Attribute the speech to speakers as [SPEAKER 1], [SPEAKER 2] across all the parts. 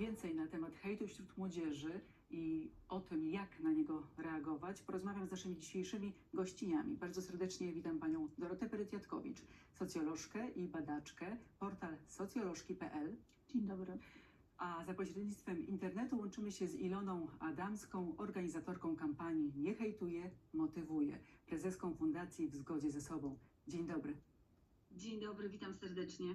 [SPEAKER 1] Więcej na temat hejtu wśród młodzieży i o tym, jak na niego reagować, porozmawiam z naszymi dzisiejszymi gościniami. Bardzo serdecznie witam panią Dorotę Perytiatkowicz, socjolożkę i badaczkę, portal socjolożki.pl.
[SPEAKER 2] Dzień dobry.
[SPEAKER 1] A za pośrednictwem internetu łączymy się z Iloną Adamską, organizatorką kampanii Nie hejtuje, motywuje, prezeską Fundacji W Zgodzie ze Sobą. Dzień dobry.
[SPEAKER 2] Dzień dobry, witam serdecznie.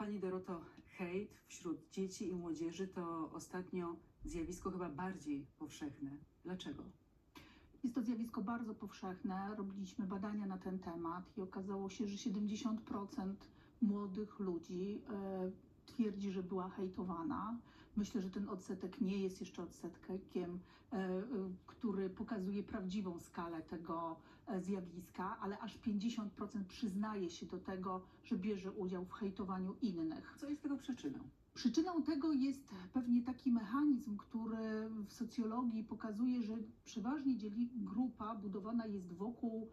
[SPEAKER 1] Pani Doroto, hejt wśród dzieci i młodzieży to ostatnio zjawisko chyba bardziej powszechne. Dlaczego?
[SPEAKER 3] Jest to zjawisko bardzo powszechne. Robiliśmy badania na ten temat i okazało się, że 70% młodych ludzi e, twierdzi, że była hejtowana. Myślę, że ten odsetek nie jest jeszcze odsetkiem, e, e, który pokazuje prawdziwą skalę tego e, zjawiska, ale aż 50% przyznaje się do tego, że bierze udział w hejtowaniu innych.
[SPEAKER 1] Co jest tego przyczyną?
[SPEAKER 3] Przyczyną tego jest pewnie taki mechanizm, który w socjologii pokazuje, że przeważnie dzieli grupa budowana jest wokół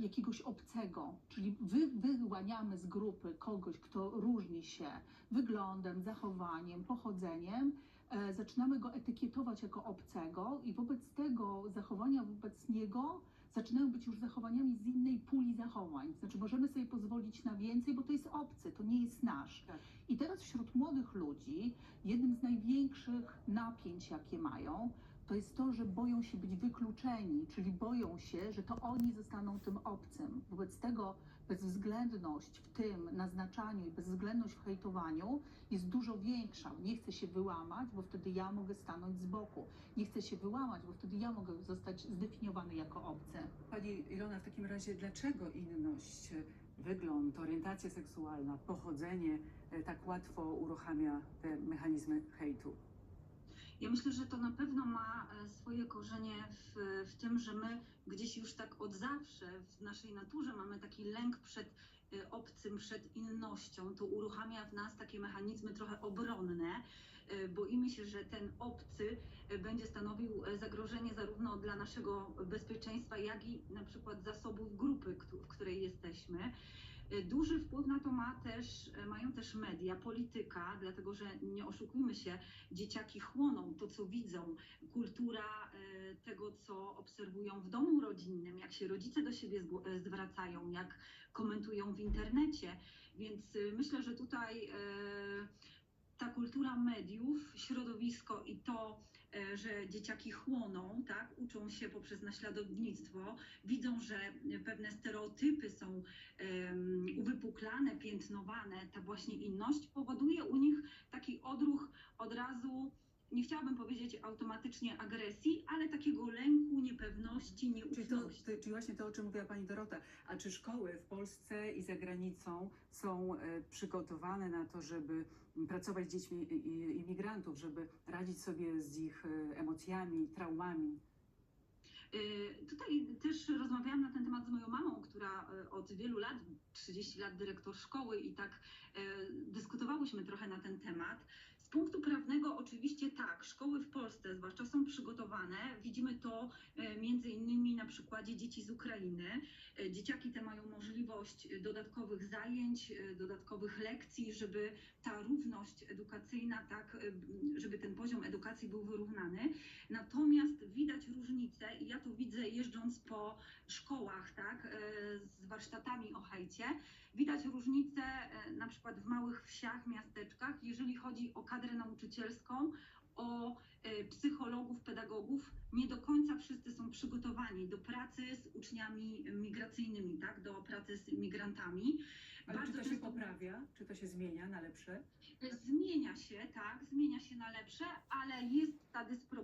[SPEAKER 3] jakiegoś obcego, czyli wy, wyłaniamy z grupy kogoś, kto różni się wyglądem, zachowaniem, pochodzeniem, e, zaczynamy go etykietować jako obcego i wobec tego zachowania wobec niego zaczynają być już zachowaniami z innej puli zachowań. Znaczy możemy sobie pozwolić na więcej, bo to jest obcy, to nie jest nasz.
[SPEAKER 1] Tak.
[SPEAKER 3] I teraz wśród młodych ludzi jednym z największych napięć, jakie mają, to jest to, że boją się być wykluczeni, czyli boją się, że to oni zostaną tym obcym. Wobec tego bezwzględność w tym naznaczaniu i bezwzględność w hejtowaniu jest dużo większa. Nie chcę się wyłamać, bo wtedy ja mogę stanąć z boku. Nie chcę się wyłamać, bo wtedy ja mogę zostać zdefiniowany jako obcy.
[SPEAKER 1] Pani Ilona, w takim razie dlaczego inność, wygląd, orientacja seksualna, pochodzenie e, tak łatwo uruchamia te mechanizmy hejtu?
[SPEAKER 2] Ja myślę, że to na pewno ma e, swoje korzenie w, w tym, że my gdzieś już tak od zawsze w naszej naturze mamy taki lęk przed e, obcym, przed innością. To uruchamia w nas takie mechanizmy trochę obronne. E, Boimy się, że ten obcy będzie stanowił zagrożenie zarówno dla naszego bezpieczeństwa, jak i na przykład zasobów grupy, w której jesteśmy. E, Duży wpływ na to ma też, e, mają też media, polityka, dlatego że nie oszukujmy się, dzieciaki chłoną to, co widzą, kultura e, tego, co obserwują w domu rodzinnym, jak się rodzice do siebie zwracają, jak komentują w internecie. Więc myślę, że tutaj ta kultura mediów, środowisko i to, że dzieciaki chłoną, tak, uczą się poprzez naśladownictwo, widzą, że pewne stereotypy są uwypuklane, piętnowane, ta właśnie inność powoduje u nich taki odruch od razu, nie chciałabym powiedzieć automatycznie agresji, ale takiego lęku, niepewności,
[SPEAKER 1] Czyli, to, czyli właśnie to, o czym mówiła Pani Dorota. A czy szkoły w Polsce i za granicą są e, przygotowane na to, żeby pracować z dziećmi imigrantów, żeby radzić sobie z ich e, emocjami, traumami?
[SPEAKER 2] Y, Tutaj też rozmawiałam na ten temat z moją mamą, która od wielu lat, 30 lat dyrektor szkoły i tak dyskutowałyśmy trochę na ten temat. Z punktu prawnego oczywiście tak, szkoły w Polsce zwłaszcza są przygotowane. Widzimy to y, między innymi na przykładzie dzieci z Ukrainy. Y, Dzieciaki te mają możliwość dodatkowych zajęć, y, dodatkowych lekcji, żeby ta równość edukacyjna, tak, żeby ten poziom edukacji był wyrównany. Natomiast widać różnicę i ja to widzę jeżdżąc po szkołach, tak, e, z warsztatami o hejcie. Widać różnicę e, na przykład w małych wsiach, miasteczkach, jeżeli chodzi o kadrę nauczycielską, o e, psychologów, pedagogów. Nie do końca wszyscy są przygotowani do pracy z uczniami migracyjnymi, tak, do pracy z migrantami.
[SPEAKER 1] Ale czy
[SPEAKER 2] Bardzo
[SPEAKER 1] to się
[SPEAKER 2] często-
[SPEAKER 1] poprawia? Czy to się zmienia na lepsze?
[SPEAKER 2] Zmienia się, tak, zmienia się na lepsze, ale jest ta dysproporcja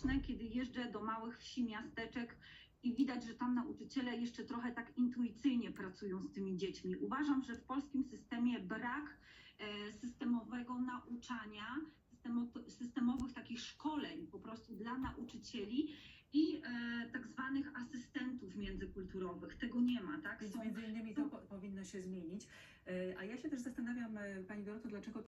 [SPEAKER 2] widoczne, kiedy jeżdżę do małych wsi, miasteczek i widać, że tam nauczyciele jeszcze trochę tak intuicyjnie pracują z tymi dziećmi. Uważam, że w polskim systemie brak e, systemowego nauczania, systemo- systemowych takich szkoleń po prostu dla nauczycieli i e, tak zwanych asystentów międzykulturowych. Tego nie ma, tak? Są
[SPEAKER 1] między innymi to po, powinno się zmienić. E, A ja się też zastanawiam, Pani Doroto, dlaczego